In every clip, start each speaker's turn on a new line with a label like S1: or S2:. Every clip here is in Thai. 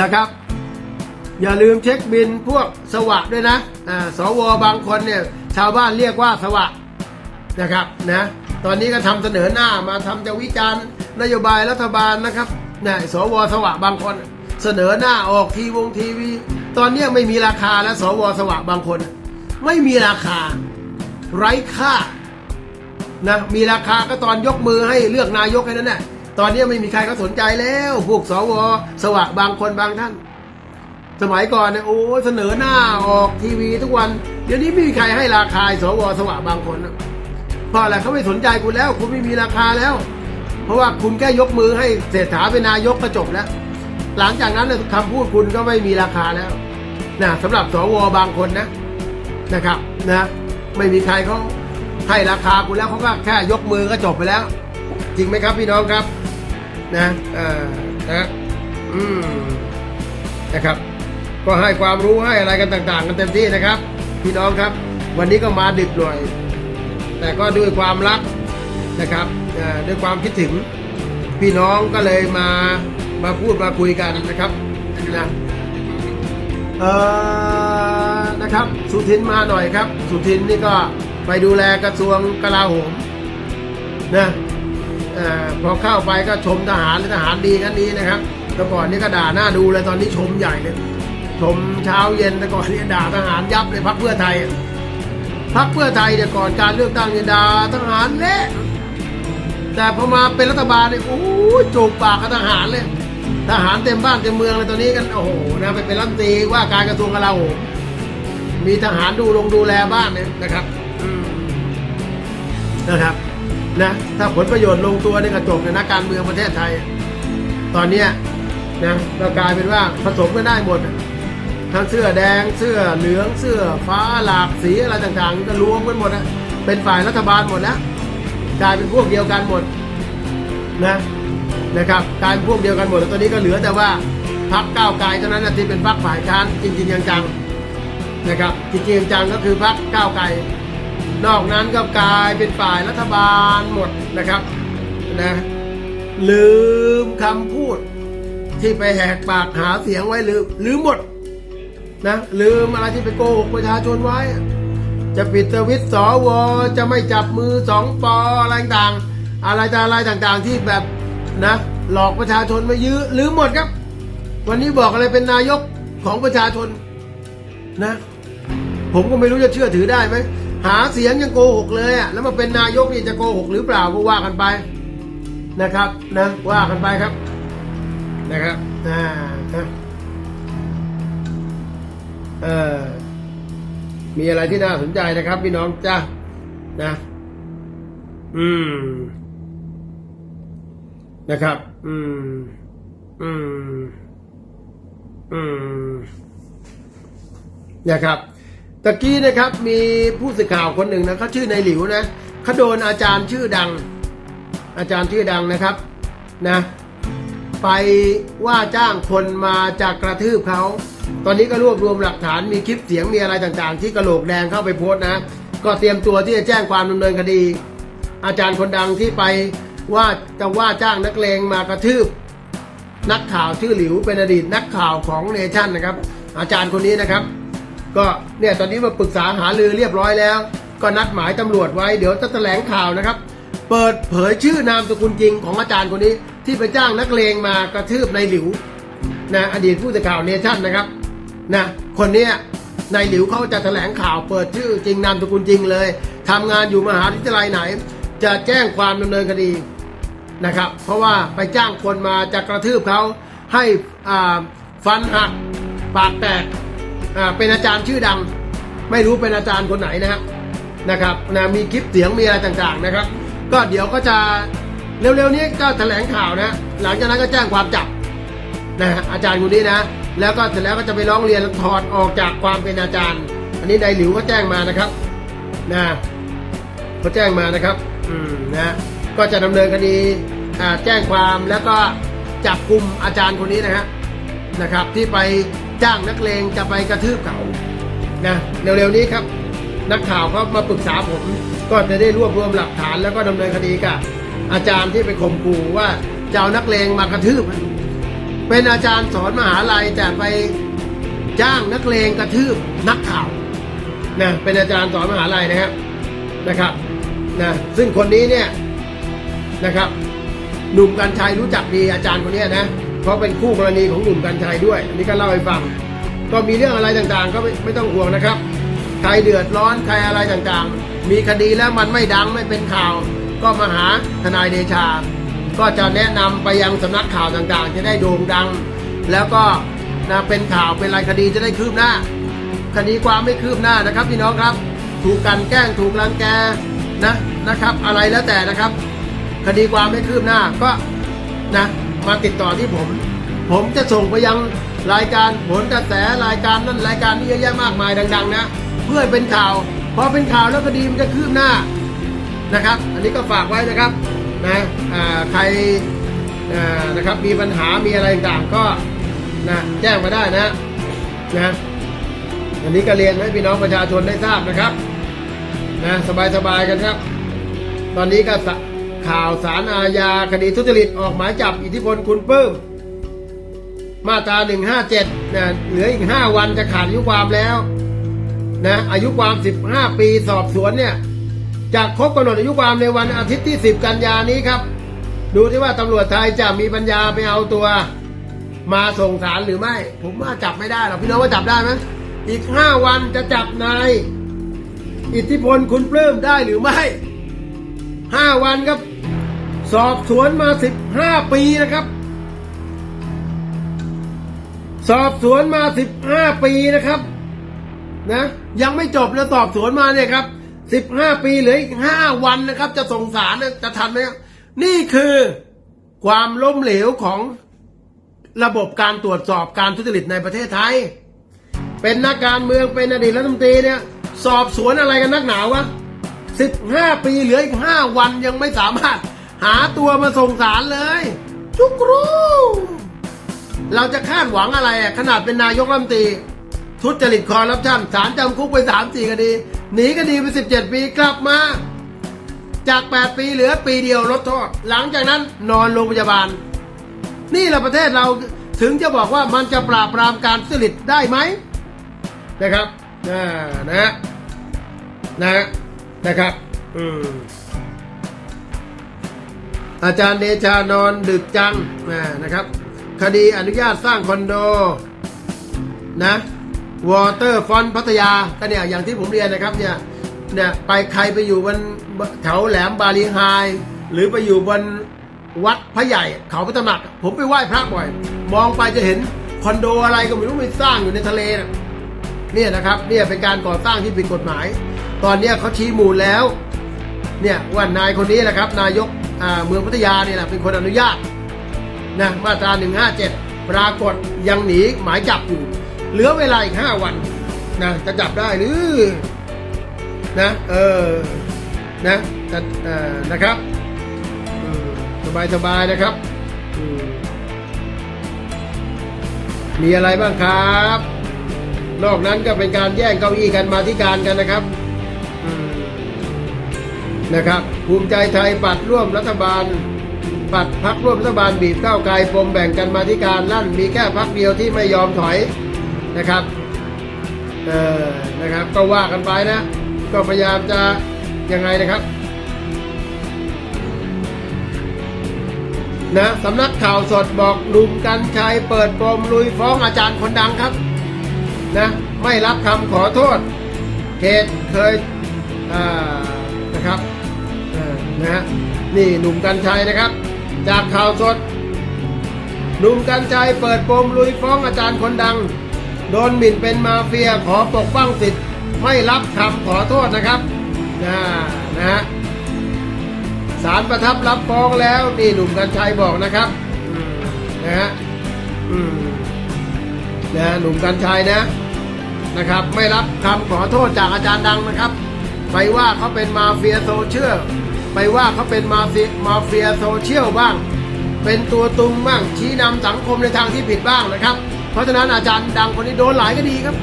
S1: นะครับ อย่าลืมเช็คบินพวกสวะด้วยนะอ่าสวบางคนเนี่ยชาวบ้านเรียกว่าสวะนะครับนะตอนนี้ก็ทำเสนอหน้ามาทำจะวิจารณ์นโยบายรัฐบาลนะครับนะสวสวะบางคนเสนอหน้าออกทีวงทีวี ตอนนี้ไม่มีราคาแล้วสวสวะบางคน ไม่มีราคา ไร้ค่านะมีราคาก็ตอนยกมือให้เลือกนายกแค่นั้นแหละ ตอนนี้ไม่มีใครเขาสนใจแล้ว พวกสวสวะบางคนบางท่าน สมัยก่อนเนี่ยโอ้เสนอหน้าออกทีวีทุกวัน เดี๋ยวนี้ไม่มีใครให้ราคาสวสวะบางคนนะเพราะอะไรเขาไม่สนใจคุณแล้ว คุณไม่มีราคาแล้ว เพราะว่าคุณแค่ยกมือให้เศรษฐาเป็นนายกก็จบแล้ว หลังจากนั้นเนี่ยคำพูดคุณก็ไม่มีราคาแล้วนะสำหรับสวบางคนนะนะครับนะ ไม่มีใครเขาให้ราคาคุณแล้วเขาก็แค่ยกมือก็จบไปแล้ว จริงไหมครับพี่น้องครับนะอ่อนะอืมนะครับ ก็ให้ความรู้ให้อะไรกันต่าง ๆ กันเต็มที่นะครับ พี่น้องครับ วันนี้ก็มาดึกหน่อย แต่ก็ด้วยความรักนะครับด้วยความคิดถึงพี่น้องก็เลยมามาพูดมาคุยกันนะครับนะเอ่อนะครับสุทินมาหน่อยครับ สุทินนี่ก็ไปดูแลกระทรวงกลาโหมนะ พอเข้าไปก็ชมทหารทหารดีกันนี้นะครับแต่ก่อนนี่ก็ด่าหน้าดูเลยตอนนี้ชมใหญ่เลยชมเช้าเย็นแต่ก่อนนี่ด่าทหารยับเลยพักเพื่อไทยพักเพื่อไทยเนี่ยก่อนการเลือกตั้งเนี่ยด่าทหารเละแต่พอมาเป็นรัฐบาลเนี่ยโอ้จูบปากกับทหารเลยทหารเต็มบ้านเต็มเมืองเลยตอนนี้กันโอ้โหนะไปเป็นรัฐมนตรีว่าการกระทรวงกลาโหมมีทหารดูลงดูแลบ้านเนี่ยนะครับนะครับ นะถ้าผลประโยชน์ลงตัวในกระจบในนักการเมืองประเทศไทย ตอนเนี้ยนะก็กลายเป็นว่าผสมกันได้หมดทั้งเสื้อแดงเสื้อเหลืองเสื้อฟ้าหลากสีอะไรต่างๆ ก็รวมกันหมดนะเป็นฝ่ายรัฐบาลหมดแล้วกลายเป็นพวกเดียวกันหมดนะนะครับกลายเป็นพวกเดียวกันหมดแล้วตอนนี้ก็เหลือแต่ว่าพักก้าวไกลเท่านั้นนะที่เป็นพักฝ่ายค้านจริงๆจังๆนะครับจริงๆจังก็คือพักก้าวไกล นอกนั้นก็กลายเป็นฝ่ายรัฐบาลหมดนะครับนะลืมคำพูดที่ไปแหกปากหาเสียงไว้ลืมลืมหมดนะลืมอะไรที่ไปโกหกประชาชนไว้ จะปิดสวิตช์สวจะไม่จับมือสองปออะไรต่างอะไรต่างอะไรต่างๆที่แบบนะหลอกประชาชนมายื้อลืมหมดครับ วันนี้บอกอะไรเป็นนายกของประชาชนนะ ผมก็ไม่รู้จะเชื่อถือได้ไหม หาเสียงยังโกหกเลยอะแล้วมาเป็นนายกนี่จะโกหกหรือเปล่าก็ว่ากันไปนะครับนะว่ากันไปครับนะครับอ่านะเออมีอะไรที่น่าสนใจนะครับ พี่น้องจ้านะ อืม นะครับ อืม อืม อืม นะครับ ตะกี้นะครับมีผู้สื่อข่าวคนหนึ่งนะเขาชื่อในหลิวนะเขาโดนอาจารย์ชื่อดัง อาจารย์ชื่อดังนะครับนะไปว่าจ้างคนมาจากกระทืบเขา ตอนนี้ก็รวบรวมหลักฐานมีคลิปเสียงมีอะไรต่างๆ ที่กระโหลกแดงเข้าไปโพสต์นะ ก็เตรียมตัวที่จะแจ้งความดำเนินคดี อาจารย์คนดังที่ไปว่าจะว่าจ้างนักเลงมากระทืบ นักข่าวชื่อหลิวเป็นอดีตนักข่าวของเนชั่นนะครับ อาจารย์คนนี้นะครับ ก็เนี่ยตอนนี้มาปรึกษาหารือเรียบร้อยแล้ว ก็นัดหมายตำรวจไว้เดี๋ยวจะแถลงข่าวนะครับ เปิดเผยชื่อนามสกุลจริงของอาจารย์คนนี้ ที่ไปจ้างนักเลงมากระทืบในหลิวนะอดีตผู้สื่อข่าวเนชั่นนะครับนะคนเนี้นายหลิวเขาจะแถลงข่าวเปิดชื่อจริงนามสกุลจริงเลยทำงานอยู่มหาวิทยาลัยไหน จะแจ้งความดำเนินคดีนะครับ เพราะว่าไปจ้างคนมาจะกระทืบเขาให้อ่าฟันหักปากแตก อ่าเป็นอาจารย์ชื่อดัง ไม่รู้เป็นอาจารย์คนไหนนะฮะนะครับนะมีคลิปเสียงมีอะไรต่างๆนะครับ ก็เดี๋ยวก็จะเร็วๆนี้ก็แถลงข่าวนะ หลังจากนั้นก็แจ้งความจับนะอาจารย์คนนี้นะ แล้วก็เสร็จแล้วก็จะไปร้องเรียนถอดออกจากความเป็นอาจารย์ อันนี้นายหลิวก็แจ้งมานะครับนะเขาแจ้งมานะครับอืมนะก็จะดำเนินคดีอ่าแจ้งความแล้วก็จับกลุ่มอาจารย์คนนี้นะฮะนะครับ ที่ไปจ้างนักเลงจะไปกระทืบเขานะเร็วๆนี้ครับ นักข่าวเขามาปรึกษาผม ก็จะได้รวบรวมหลักฐานแล้วก็ดำเนินคดีกับอาจารย์ที่ไปข่มขู่ว่าจะเอานักเลงมากระทืบ เป็นอาจารย์สอนมหาลัยแต่ไปจ้างนักเลงกระทืบนักข่าวนะเป็นอาจารย์สอนมหาลัยนะครับนะครับนะซึ่งคนนี้เนี่ยนะครับหนุ่มกัญชัยรู้จักดีอาจารย์คนนี้นะ เพราะเป็นคู่กรณีของหนุ่มกัญชัยด้วยอันนี้ก็เล่าให้ฟัง ก็มีเรื่องอะไรต่างๆ ก็ไม่ไม่ต้องห่วงนะครับ ใครเดือดร้อนใครอะไรต่างๆ มีคดีแล้วมันไม่ดังไม่เป็นข่าว ก็มาหาทนายเดชา ก็จะแนะนำไปยังสำนักข่าวต่างๆ จะได้โด่งดัง แล้วก็นะเป็นข่าวเป็นรายคดีจะได้คืบหน้า คดีความไม่คืบหน้านะครับพี่น้องครับ ถูกกันแกล้งถูกรังแกนะนะครับ อะไรแล้วแต่นะครับ คดีความไม่คืบหน้าก็นะ มาติดต่อที่ผม ผมจะส่งไปยังรายการผลกระแสรายการนั่นรายการนี้เยอะแยะมากมายดัง ๆ นะ เพื่อเป็นข่าวพอเป็นข่าวแล้วคดีมันจะคืบหน้านะครับ อันนี้ก็ฝากไว้นะครับนะใครนะครับมีปัญหามีอะไรต่างก็นะแจ้งมาได้นะนะอันนี้ก็เรียนให้พี่น้องประชาชนได้ทราบนะครับนะสบายๆกันครับ ตอนนี้ก็สะ ข่าวสารอาญาคดีทุจริตออกหมายจับอิทธิพลคุณปื้มมาตรา 157นะเหลืออีก 5 วันจะขาดอายุความแล้วนะอายุความ 15 ปีสอบสวนเนี่ยจะครบกำหนดอายุความในวันอาทิตย์ที่ 10 กันยานี้ครับ ดูที่ว่าตำรวจไทยจะมีปัญญาไปเอาตัว มาส่งศาลหรือไม่ ผมว่าจับไม่ได้หรอกพี่น้องว่าจับได้ไหมอีก 5 วันจะจับนายอิทธิพลคุณปลื้มได้หรือไม่ห้าวันครับ สอบสวนมาสิบห้าปีนะครับ สอบสวนมาสิบห้าปีนะครับ นะ ยังไม่จบแล้วสอบสวนมาเนี่ยครับสิบห้าปีเหลืออีกห้าวันนะครับ จะส่งสารจะทันไหมครับนี่คือความล้มเหลวของระบบการตรวจสอบการทุจริตในประเทศไทย เป็นนักการเมืองเป็นอดีตรัฐมนตรีเนี่ย สอบสวนอะไรกันนักหนาวะสิบห้าปีเหลืออีกห้าวันยังไม่สามารถ หาตัวมาส่งสารเลย จุกรูเราจะคาดหวังอะไรอะขนาดเป็นนายกรัฐมนตรี ทุจริตคอร์รัปชันสารจำคุกไปสามสี่คดี หนีคดีไปสิบเจ็ดปีกลับมา จากแปดปีเหลือปีเดียวลดโทษ หลังจากนั้นนอนโรงพยาบาล นี่แหละประเทศเราถึงจะบอกว่ามันจะปราบปรามการทุจริตได้ไหมนะครับนะนะฮะนะฮะนะครับ อืม อาจารย์เดชานอนดึกจังนะนะครับ คดีอนุญาตสร้างคอนโดนะวอเตอร์ฟอนพัทยาก็เนี่ยอย่างที่ผมเรียนนะครับเนี่ยเนี่ยไปใครไปอยู่บนแถวแหลมบาลีไฮหรือไปอยู่บนวัดพระใหญ่เขาพระตำหนัก ผมไปไหว้พระบ่อย มองไปจะเห็นคอนโดอะไรก็ไม่รู้มันสร้างอยู่ในทะเลนะเนี่ยนะครับเนี่ยเป็นการก่อสร้างที่ผิดกฎหมาย ตอนเนี้ยเขาชี้มูลแล้วเนี่ยว่านายคนนี้แหละครับ นายก เมืองพัทยาเนี่ยแหละเป็นคนอนุญาตนะมาตรา 157 ปรากฏยังหนีหมายจับอยู่ เหลือเวลาอีก 5 วันนะจะจับได้หรือนะเออนะจะนะครับสบายสบายๆนะครับ มีอะไรบ้างครับ นอกนั้นก็เป็นการแย่งเก้าอี้กันมาที่การกันนะครับ นะครับ ภูมิใจไทยปัดร่วมรัฐบาล ปัดพักร่วมรัฐบาลบีบเก้าไกลปมแบ่งกันมาที่การลั่นมีแค่พักเดียวที่ไม่ยอมถอยนะครับเออนะครับก็ว่ากันไปนะ ก็พยายามจะยังไงนะครับนะสำนักข่าวสดบอกหนุ่มกัญชัยเปิดปมลุยฟ้องอาจารย์คนดังครับนะไม่รับคำขอโทษเขตเคยอ่านะครับ นะฮะนี่หนุ่มกัญชัยนะครับ จากข่าวสด หนุ่มกัญชัยเปิดปมลุยฟ้องอาจารย์คนดัง โดนหมิ่นเป็นมาเฟียขอปกป้องสิทธิ์ ไม่รับคำขอโทษนะครับนะนะฮะศาลประทับรับฟ้องแล้วนี่หนุ่มกัญชัยบอกนะครับนะฮะนะหนุ่มกัญชัยนะนะครับ ไม่รับคำขอโทษจากอาจารย์ดังนะครับ ไปว่าเขาเป็นมาเฟียโซเชียล ไปว่าเขาเป็นมาเฟียมาเฟียโซเชียลบ้าง เป็นตัวตุงบ้างชี้นำสังคมในทางที่ผิดบ้างนะครับ เพราะฉะนั้นอาจารย์ดังคนนี้โดนหลายคดีครับ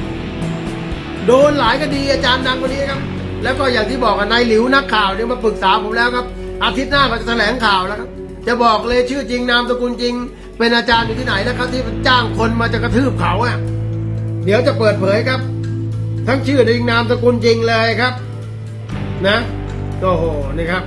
S1: โดนหลายคดีอาจารย์ดังคนนี้ครับ แล้วก็อย่างที่บอกกันนายหลิวนักข่าวเนี่ยมาปรึกษาผมแล้วครับ อาทิตย์หน้าก็จะแถลงข่าวแล้วครับ จะบอกเลยชื่อจริงนามสกุลจริง เป็นอาจารย์อยู่ที่ไหนนะครับ ที่จ้างคนมาจะกระทืบเขาอะเดี๋ยวจะเปิดเผยครับ ทั้งชื่อจริงนามสกุลจริงเลยครับ นะโอ้โหนี่ครับ